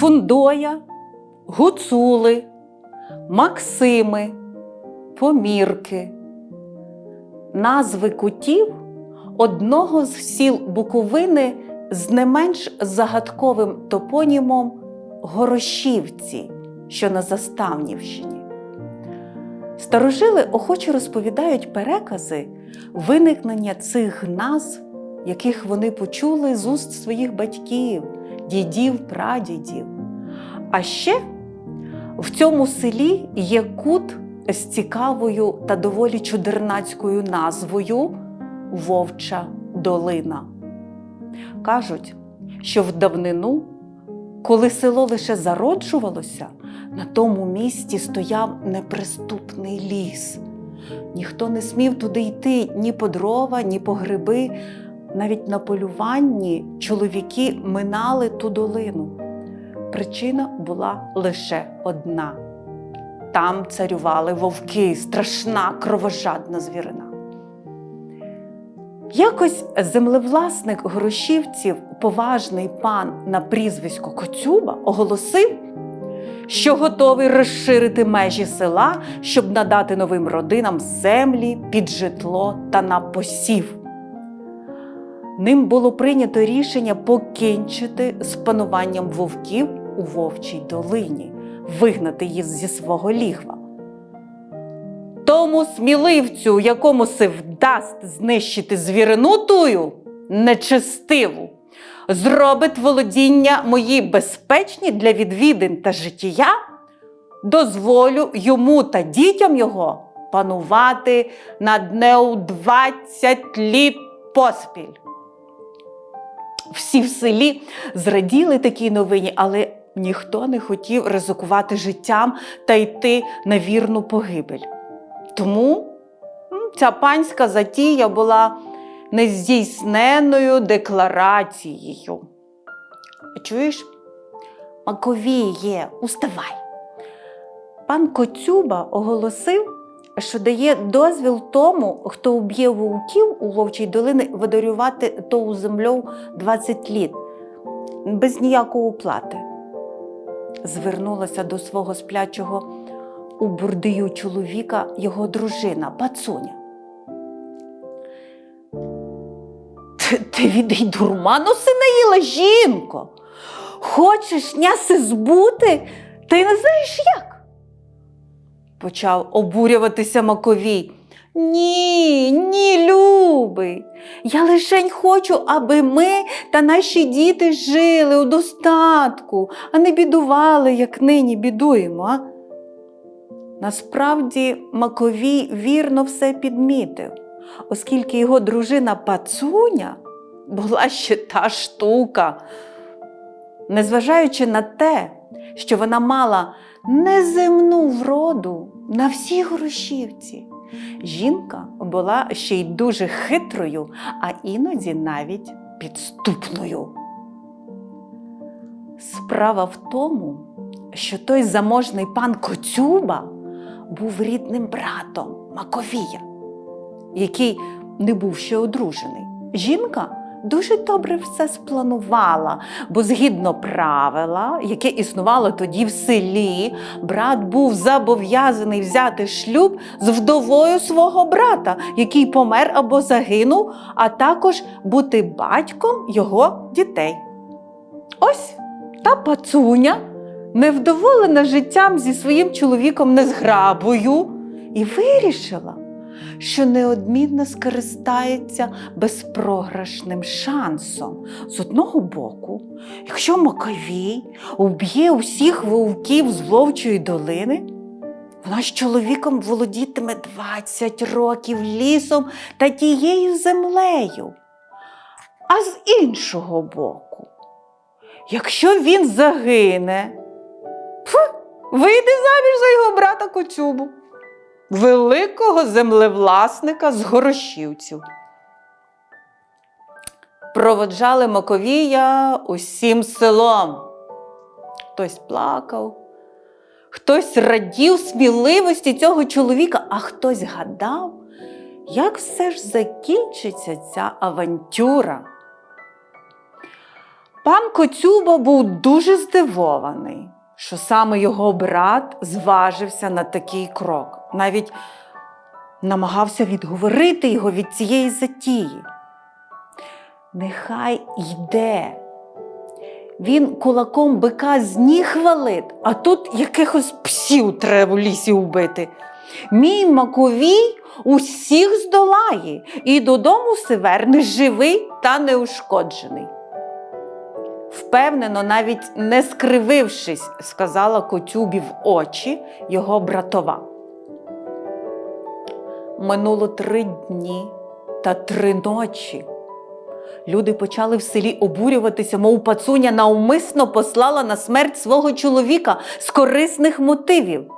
Фундоя, Гуцули, Максими, Помірки. Назви кутів одного з сіл Буковини з не менш загадковим топонімом Горошівці, що на Заставнівщині. Старожили охоче розповідають перекази виникнення цих назв, яких вони почули з уст своїх батьків, дідів, прадідів. А ще в цьому селі є кут з цікавою та доволі чудернацькою назвою Вовча долина. Кажуть, що в давнину, коли село лише зароджувалося, на тому місці стояв неприступний ліс. Ніхто не смів туди йти ні по дрова, ні по гриби. Навіть на полюванні чоловіки минали ту долину. Причина була лише одна: там царювали вовки, страшна кровожадна звірина. Якось землевласник грошівців, поважний пан на прізвисько Коцюба, оголосив, що готовий розширити межі села, щоб надати новим родинам землі під житло та на посів. Ним було прийнято рішення покінчити з пануванням вовків у Вовчій долині, вигнати їх зі свого лігва. Тому сміливцю, якому се вдасть знищити звірину тую нечестиву, зробить володіння мої безпечні для відвідин та життя, дозволю йому та дітям його панувати над нею 20 літ поспіль. Всі в селі зраділи такій новині, але ніхто не хотів ризикувати життям та йти на вірну погибель. Тому ця панська затія була нездійсненною декларацією. Чуєш? Маковіє, уставай. Пан Коцюба оголосив, що дає дозвіл тому, хто уб'є вовків у Вовчій долині, видарювати ту землю 20 літ без ніякої оплати. Звернулася до свого сплячого у бурдию чоловіка його дружина Пацуня. Ти, віддай дурману си наїла, жінко. Хочеш няси збути? Ти не знаєш як? Почав обурюватися Маковій. Ні, ні, любий. Я лишень хочу, аби ми та наші діти жили у достатку, а не бідували, як нині бідуємо. А? Насправді Маковій вірно все підмітив, оскільки його дружина Пацуня була ще та штука. Незважаючи на те, що вона мала неземну вроду на всій Горошівці, жінка була ще й дуже хитрою, а іноді навіть підступною. Справа в тому, що той заможний пан Коцюба був рідним братом Маковія, який не був ще одружений. Жінка дуже добре все спланувала, бо згідно правила, яке існувало тоді в селі, брат був зобов'язаний взяти шлюб з вдовою свого брата, який помер або загинув, а також бути батьком його дітей. Ось та пацуня, невдоволена життям зі своїм чоловіком незграбою, і вирішила, що неодмінно скористається безпрограшним шансом. З одного боку, якщо Маковій уб'є усіх вовків з Вовчої долини, вона з чоловіком володітиме 20 років лісом та тією землею. А з іншого боку, якщо він загине, фу, вийде заміж за його брата Коцюбу, великого землевласника з Горошівців. Проводжали Маковія усім селом. Хтось плакав, хтось радів сміливості цього чоловіка, а хтось гадав, як все ж закінчиться ця авантюра. Пан Коцюба був дуже здивований, що саме його брат зважився на такий крок, навіть намагався відговорити його від цієї затії. Нехай йде. Він кулаком бика з ніг валить, а тут якихось псів треба в лісі вбити. Мій Маковій усіх здолає і додому се верне живий та неушкоджений. Впевнено, навіть не скривившись, сказала Котюбі в очі його братова. Минуло три дні та три ночі. Люди почали в селі обурюватися, мов пацуня навмисно послала на смерть свого чоловіка з корисних мотивів.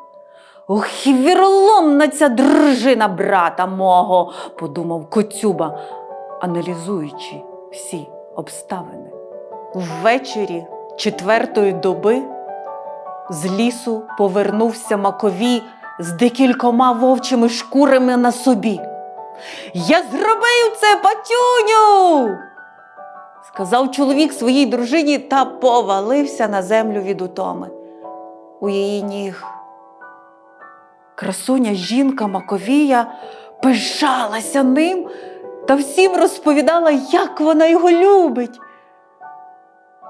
Ох, і віроломна ця дружина брата мого, подумав Коцюба, аналізуючи всі обставини. Ввечері четвертої доби з лісу повернувся Маковій з декількома вовчими шкурами на собі. Я зробив це, батюню! сказав чоловік своїй дружині та повалився на землю від утоми. У її ніг. Красуня жінка Маковія пишалася ним та всім розповідала, як вона його любить.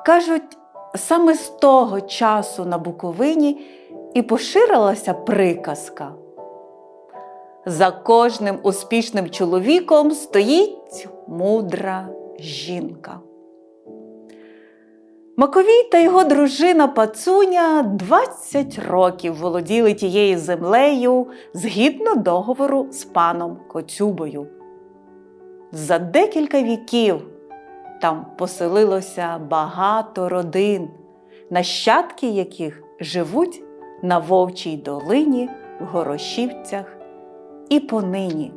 Кажуть, саме з того часу на Буковині і поширилася приказка. За кожним успішним чоловіком стоїть мудра жінка. Маковій та його дружина Пацуня 20 років володіли тією землею згідно договору з паном Коцюбою. За декілька віків там поселилося багато родин, нащадки яких живуть на Вовчій долині в Горошівцях і понині.